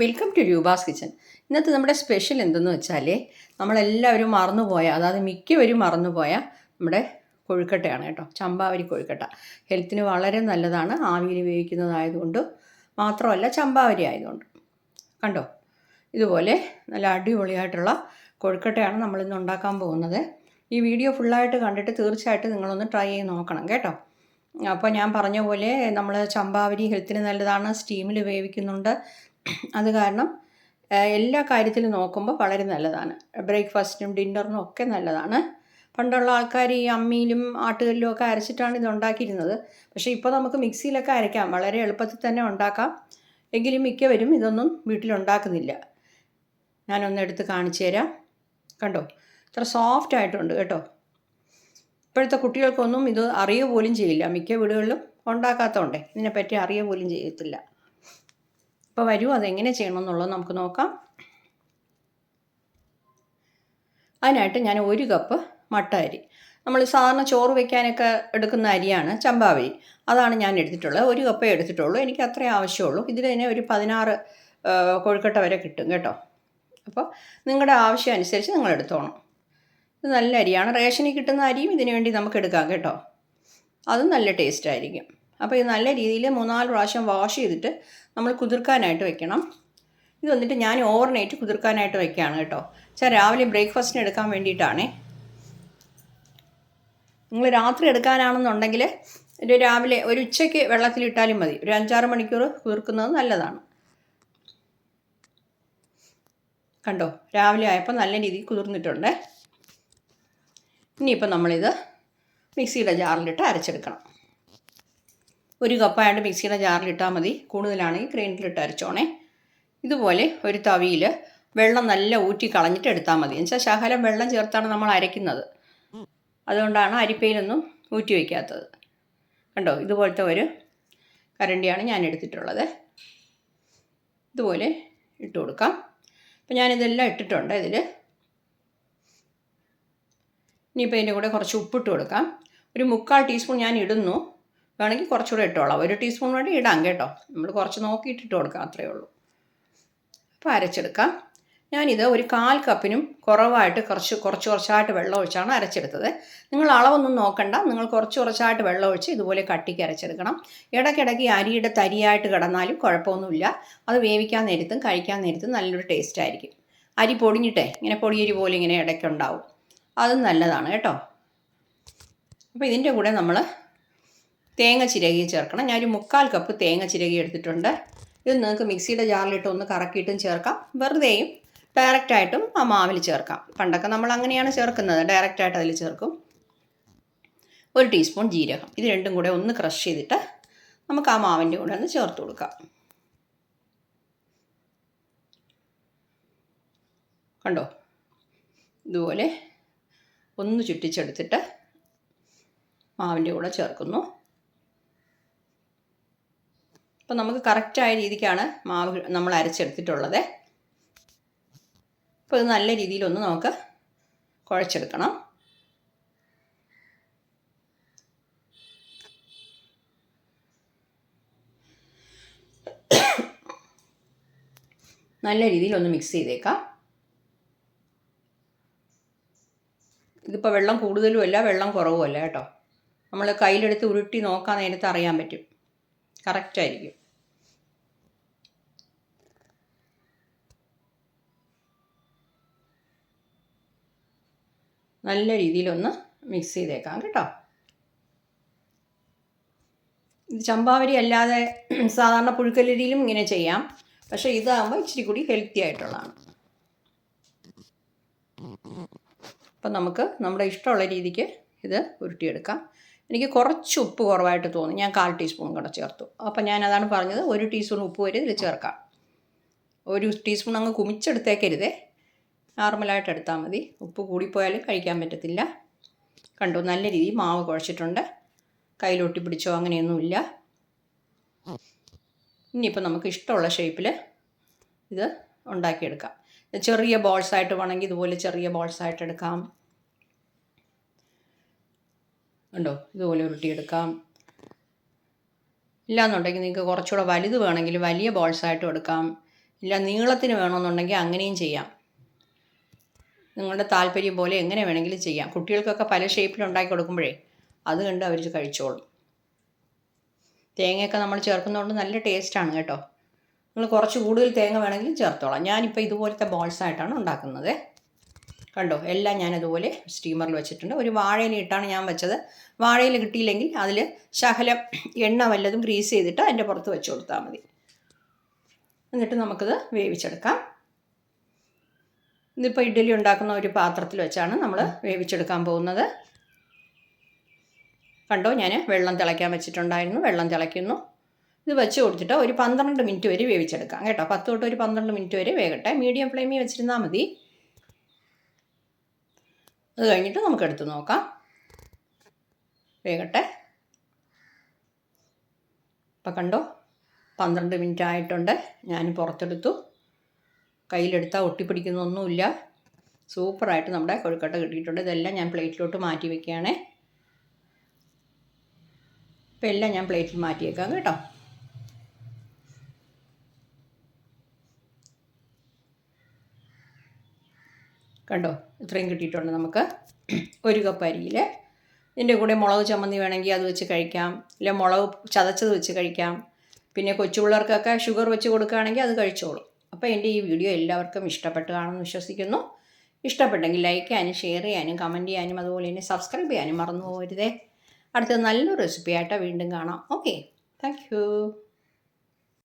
Welcome to Roopa's kitchen ഇന്നത്തെ നമ്മുടെ special എന്തെന്ന് വെച്ചാൽ നമ്മളെല്ലാവരും മറന്നുപോയ അതായത് മിക്കവരും മറന്നുപോയ നമ്മുടെ കൊഴുക്കട്ടയാണ് കേട്ടോ. ചമ്പാവരി കൊഴുക്കട്ട. ഹെൽത്തിന് വളരെ നല്ലതാണ്. ആവിയിൽ ഉപയോഗിക്കുന്നതായതുകൊണ്ട് മാത്രമല്ല ചമ്പാവരി ആയതുകൊണ്ട്. കണ്ടോ? ഇതുപോലെ നല്ല അടിപൊളിയായിട്ടുള്ള കൊഴുക്കട്ടയാണ് നമ്മളിന്ന് ഉണ്ടാക്കാൻ പോകുന്നത്. ഈ വീഡിയോ ഫുള്ളായിട്ട് കണ്ടിട്ട് തീർച്ചയായിട്ടും നിങ്ങളൊന്ന് ട്രൈ ചെയ്ത് നോക്കണം കേട്ടോ. അപ്പോൾ ഞാൻ പറഞ്ഞ പോലെ നമ്മൾ ചമ്പാവരി ഹെൽത്തിന് നല്ലതാണ്. സ്റ്റീമിൽ വേവിക്കുന്നുണ്ട്. അത് കാരണം എല്ലാ കാര്യത്തിലും നോക്കുമ്പോൾ വളരെ നല്ലതാണ്. ബ്രേക്ക്ഫാസ്റ്റിനും ഡിന്നറിനും ഒക്കെ നല്ലതാണ്. പണ്ടുള്ള ആൾക്കാർ ഈ അമ്മിയിലും ആട്ടുകല്ലിലും ഒക്കെ അരച്ചിട്ടാണ് ഇത് ഉണ്ടാക്കിയിരുന്നത്. പക്ഷേ ഇപ്പോൾ നമുക്ക് മിക്സിയിലൊക്കെ അരയ്ക്കാം. വളരെ എളുപ്പത്തിൽ തന്നെ ഉണ്ടാക്കാം. എങ്കിലും മിക്കവരും ഇതൊന്നും വീട്ടിലുണ്ടാക്കുന്നില്ല. ഞാനൊന്ന് എടുത്ത് കാണിച്ചു തരാം. കണ്ടോ? ഇത്ര സോഫ്റ്റ് ആയിട്ടുണ്ട് കേട്ടോ. ഇപ്പോഴത്തെ കുട്ടികൾക്കൊന്നും ഇത് അറിയുക പോലും ചെയ്യില്ല. മിക്ക വീടുകളിലും ഉണ്ടാക്കാത്തതുകൊണ്ടേ ഇതിനെപ്പറ്റി അറിയുക പോലും ചെയ്യത്തില്ല. ഇപ്പോൾ വരൂ അതെങ്ങനെ ചെയ്യണമെന്നുള്ളത് നമുക്ക് നോക്കാം. അതിനായിട്ട് ഞാൻ ഒരു കപ്പ് മട്ട അരി. നമ്മൾ സാധാരണ ചോറ് വെക്കാനൊക്കെ എടുക്കുന്ന അരിയാണ് ചമ്പാവരി. അതാണ് ഞാൻ എടുത്തിട്ടുള്ളത്. ഒരു കപ്പേ എടുത്തിട്ടുള്ളൂ. എനിക്ക് അത്രേ ആവശ്യമുള്ളൂ. ഇതിൽ തന്നെ ഒരു പതിനാറ് കോഴിക്കട്ട വരെ കിട്ടും കേട്ടോ. അപ്പോൾ നിങ്ങളുടെ ആവശ്യം അനുസരിച്ച് നിങ്ങൾ എടുത്തോണം. ഇത് നല്ല അരിയാണ്. റേഷനിൽ കിട്ടുന്ന അരിയും ഇതിനു വേണ്ടി നമുക്ക് എടുക്കാം കേട്ടോ. അതും നല്ല ടേസ്റ്റ് ആയിരിക്കും. അപ്പോൾ ഇത് നല്ല രീതിയിൽ മൂന്നാൽ പ്രാവശ്യം വാഷ് ചെയ്തിട്ട് നമ്മൾ കുതിർക്കാനായിട്ട് വെക്കണം. ഇത് വന്നിട്ട് ഞാൻ ഓവർനൈറ്റ് കുതിർക്കാനായിട്ട് വെക്കുകയാണ് കേട്ടോ. ചാ രാവിലെ ബ്രേക്ക്ഫാസ്റ്റിന് എടുക്കാൻ വേണ്ടിയിട്ടാണേ. നിങ്ങൾ രാത്രി എടുക്കാനാണെന്നുണ്ടെങ്കിൽ ഒരു രാവിലെ ഒരു ഉച്ചയ്ക്ക് വെള്ളത്തിലിട്ടാലും മതി. ഒരു അഞ്ചാറ് മണിക്കൂർ കുതിർക്കുന്നത് നല്ലതാണ്. കണ്ടോ? രാവിലെ ആയപ്പോൾ നല്ല രീതിയിൽ കുതിർന്നിട്ടുണ്ട്. ഇനിയിപ്പോൾ നമ്മളിത് മിക്സിയുടെ ജാറിലിട്ട് അരച്ചെടുക്കണം. ഒരു കപ്പായിട്ട് മിക്സിയുടെ ജാറിലിട്ടാൽ മതി. കൂടുതലാണെങ്കിൽ ഗ്രൈൻഡറിലിട്ട് അരച്ചോണേ. ഇതുപോലെ ഒരു തവിയിൽ വെള്ളം നല്ല ഊറ്റി കളഞ്ഞിട്ട് എടുത്താൽ മതി. എന്നുവെച്ചാൽ ശകലം വെള്ളം ചേർത്താണ് നമ്മൾ അരയ്ക്കുന്നത്. അതുകൊണ്ടാണ് അരിപ്പയിലൊന്നും ഊറ്റി വയ്ക്കാത്തത് കണ്ടോ? ഇതുപോലത്തെ ഒരു കരണ്ടിയാണ് ഞാൻ എടുത്തിട്ടുള്ളത്. ഇതുപോലെ ഇട്ട് കൊടുക്കാം. അപ്പം ഞാനിതെല്ലാം ഇട്ടിട്ടുണ്ട് ഇതിൽ ഇനിയിപ്പോൾ ഇതിന്റെ കൂടെ കുറച്ച് ഉപ്പിട്ട് കൊടുക്കാം. ഒരു മുക്കാൽ ടീസ്പൂൺ ഞാൻ ഇടുന്നു. വേണമെങ്കിൽ കുറച്ചുകൂടെ ഇട്ടോളാം. ഒരു ടീസ്പൂൺ വേണ്ടി ഇടാം കേട്ടോ. നമ്മൾ കുറച്ച് നോക്കിയിട്ട് ഇട്ട് കൊടുക്കാം അത്രയേ ഉള്ളൂ. അപ്പോൾ അരച്ചെടുക്കാം. ഞാനിത് ഒരു കാൽ കപ്പിനും കുറവായിട്ട് കുറച്ച് കുറച്ച് കുറച്ചായിട്ട് വെള്ളം ഒഴിച്ചാണ് അരച്ചെടുത്തത്. നിങ്ങൾ അളവൊന്നും നോക്കണ്ട. നിങ്ങൾ കുറച്ച് കുറച്ചായിട്ട് വെള്ളം ഒഴിച്ച് ഇതുപോലെ കട്ടിക്ക് അരച്ചെടുക്കണം. ഇടയ്ക്കിടയ്ക്ക് അരിയുടെ തരിയായിട്ട് കിടന്നാലും കുഴപ്പമൊന്നുമില്ല. അത് വേവിക്കാൻ നേരത്തും കഴിക്കാൻ നേരത്തും നല്ലൊരു ടേസ്റ്റ് ആയിരിക്കും. അരി പൊടിഞ്ഞിട്ടേ ഇങ്ങനെ പൊടിയരി പോലെ ഇങ്ങനെ ഇടയ്ക്കുണ്ടാവും. അതും നല്ലതാണ് കേട്ടോ. അപ്പോൾ ഇതിന്റെ കൂടെ നമ്മൾ തേങ്ങ ചിരകി ചേർക്കണം. ഞാനൊരു മുക്കാൽ കപ്പ് തേങ്ങ ചിരകി എടുത്തിട്ടുണ്ട്. ഇത് നിങ്ങൾക്ക് മിക്സിയുടെ ജാറിലിട്ട് ഒന്ന് കറക്കിയിട്ടും ചേർക്കാം. വെറുതെയും ഡയറക്റ്റായിട്ടും ആ മാവിൽ ചേർക്കാം. പണ്ടൊക്കെ നമ്മൾ അങ്ങനെയാണ് ചേർക്കുന്നത്. ഡയറക്റ്റായിട്ട് അതിൽ ചേർക്കും. ഒരു ടീസ്പൂൺ ജീരകം. ഇത് രണ്ടും കൂടെ ഒന്ന് ക്രഷ് ചെയ്തിട്ട് നമുക്ക് ആ മാവിന്റെ കൂടെ ഒന്ന് ചേർത്ത് കൊടുക്കാം. കണ്ടോ? ഇതുപോലെ ഒന്ന് ചുറ്റിച്ചെടുത്തിട്ട് മാവിന്റെ കൂടെ ചേർക്കുന്നു. അപ്പോൾ നമുക്ക് കറക്റ്റായ രീതിക്കാണ് മാവ് നമ്മൾ അരച്ചെടുത്തിട്ടുള്ളത്. അപ്പോൾ ഇത് നല്ല രീതിയിലൊന്ന് നമുക്ക് കുഴച്ചെടുക്കണം. നല്ല രീതിയിലൊന്ന് മിക്സ് ചെയ്തേക്കാം. ഇതിപ്പോൾ വെള്ളം കൂടുതലും അല്ല വെള്ളം കുറവുമല്ല കേട്ടോ. നമ്മൾ കയ്യിലെടുത്ത് ഉരുട്ടി നോക്കാൻ നേരത്ത് അറിയാൻ പറ്റും. കറക്റ്റായിരിക്കും നല്ല രീതിയിലൊന്ന് മിക്സ് ചെയ്തേക്കാം കേട്ടോ. ഇത് ചമ്പാവരി അല്ലാതെ സാധാരണ പുഴുക്കലരിയിലും ഇങ്ങനെ ചെയ്യാം. പക്ഷേ ഇതാകുമ്പോൾ ഇച്ചിരി കൂടി ഹെൽത്തി ആയിട്ടുള്ളതാണ്. അപ്പം നമുക്ക് നമ്മുടെ ഇഷ്ടമുള്ള രീതിക്ക് ഇത് ഉരുട്ടിയെടുക്കാം. എനിക്ക് കുറച്ച് ഉപ്പ് കുറവായിട്ട് തോന്നി. ഞാൻ കാൽ ടീസ്പൂൺ കൂടെ ചേർത്തു. അപ്പം ഞാൻ അതാണ് പറഞ്ഞത് ഒരു ടീസ്പൂൺ ഉപ്പ് വരെ ഇതിൽ ചേർക്കാം. ഒരു ടീസ്പൂൺ അങ്ങ് കുമിച്ചെടുത്തേക്കരുതേ. നോർമലായിട്ട് എടുത്താൽ മതി. ഉപ്പ് കൂടിപ്പോയാലും കഴിക്കാൻ പറ്റത്തില്ല. കണ്ടു നല്ല രീതിയിൽ മാവ് കുഴച്ചിട്ടുണ്ട്. കയ്യിലൊട്ടി പിടിച്ചോ അങ്ങനെയൊന്നുമില്ല. ഇനിയിപ്പോൾ നമുക്ക് ഇഷ്ടമുള്ള ഷേപ്പിൽ ഇത് ഉണ്ടാക്കിയെടുക്കാം. ചെറിയ ബോൾസായിട്ട് വേണമെങ്കിൽ ഇതുപോലെ ചെറിയ ബോൾസായിട്ട് എടുക്കാം. ഉണ്ടോ ഇതുപോലെ ഉരുട്ടിയെടുക്കാം. ഇല്ലാന്നുണ്ടെങ്കിൽ നിങ്ങൾക്ക് കുറച്ചുകൂടെ വലുത് വേണമെങ്കിൽ വലിയ ബോൾസ് ആയിട്ട് എടുക്കാം. ഇല്ല നീളത്തിന് വേണമെന്നുണ്ടെങ്കിൽ അങ്ങനെയും ചെയ്യാം. നിങ്ങളുടെ താല്പര്യം പോലെ എങ്ങനെ വേണമെങ്കിലും ചെയ്യാം. കുട്ടികൾക്കൊക്കെ പല ഷേപ്പിൽ ഉണ്ടാക്കി കൊടുക്കുമ്പോഴേ അത് കണ്ട് അവർ കഴിച്ചോളും. തേങ്ങയൊക്കെ നമ്മൾ ചേർക്കുന്നതുകൊണ്ട് നല്ല ടേസ്റ്റാണ് കേട്ടോ. നിങ്ങൾ കുറച്ച് കൂടുതൽ തേങ്ങ വേണമെങ്കിലും ചേർത്തോളാം. ഞാനിപ്പോൾ ഇതുപോലത്തെ ബോൾസ് ആയിട്ടാണ് ഉണ്ടാക്കുന്നത്. കണ്ടോ? എല്ലാം ഞാനതുപോലെ സ്റ്റീമറിൽ വെച്ചിട്ടുണ്ട്. ഒരു വാഴയിലിട്ടാണ് ഞാൻ വെച്ചത്. വാഴയിൽ കിട്ടിയില്ലെങ്കിൽ അതിൽ ശകലം എണ്ണ വല്ലതും ഗ്രീസ് ചെയ്തിട്ട് അതിന്റെ പുറത്ത് വെച്ച് കൊടുത്താൽ മതി. എന്നിട്ട് നമുക്കത് വേവിച്ചെടുക്കാം. ഇതിപ്പോൾ ഇഡ്ഡലി ഉണ്ടാക്കുന്ന ഒരു പാത്രത്തിൽ വെച്ചാണ് നമ്മൾ വേവിച്ചെടുക്കാൻ പോകുന്നത്. കണ്ടോ? ഞാൻ വെള്ളം തിളയ്ക്കാൻ വെച്ചിട്ടുണ്ടായിരുന്നു. വെള്ളം തിളയ്ക്കുന്നു. ഇത് വെച്ച് കൊടുത്തിട്ട് ഒരു പന്ത്രണ്ട് മിനിറ്റ് വരെ വേവിച്ചെടുക്കാം കേട്ടോ. പത്ത് തൊട്ട് ഒരു പന്ത്രണ്ട് മിനിറ്റ് വരെ വേകട്ടെ. മീഡിയം ഫ്ലെയിമിൽ വെച്ചിരുന്നാൽ മതി. അത് കഴിഞ്ഞിട്ട് നമുക്ക് എടുത്ത് നോക്കാം. വേകട്ടെ ഇപ്പം കണ്ടോ? പന്ത്രണ്ട് മിനിറ്റ് ആയിട്ടുണ്ട് ഞാൻ പുറത്തെടുത്തു. കയ്യിലെടുത്താൽ ഒട്ടിപ്പിടിക്കുന്നൊന്നുമില്ല. സൂപ്പറായിട്ട് നമ്മുടെ കൊഴുക്കട്ട കിട്ടിയിട്ടുണ്ട്. ഇതെല്ലാം ഞാൻ പ്ലേറ്റിലോട്ട് മാറ്റി വെക്കുകയാണേ. ഇപ്പം എല്ലാം ഞാൻ പ്ലേറ്റിൽ മാറ്റി വെക്കാം കേട്ടോ. കണ്ടോ? ഇത്രയും കിട്ടിയിട്ടുണ്ട് നമുക്ക്. ഒരു കപ്പ് അരിയിൽ ഇതിന്റെ കൂടെ മുളക് ചമ്മന്തി വേണമെങ്കിൽ അത് വെച്ച് കഴിക്കാം. ഇല്ല മുളക് ചതച്ചത് വെച്ച് കഴിക്കാം. പിന്നെ കൊച്ചു പിള്ളേർക്കൊക്കെ ഷുഗർ വെച്ച് കൊടുക്കുകയാണെങ്കിൽ അത് കഴിച്ചോളൂ. അപ്പോൾ എന്റെ ഈ വീഡിയോ എല്ലാവർക്കും ഇഷ്ടപ്പെട്ടു കാണുമെന്ന് വിശ്വസിക്കുന്നു. ഇഷ്ടപ്പെട്ടെങ്കിൽ ലൈക്ക് ചെയ്യാനും ഷെയർ ചെയ്യാനും കമന്റ് ചെയ്യാനും അതുപോലെ തന്നെ സബ്സ്ക്രൈബ് ചെയ്യാനും മറന്നു പോകരുതേ. അടുത്ത നല്ലൊരു റെസിപ്പി ആയിട്ട് വീണ്ടും കാണാം. Okay thank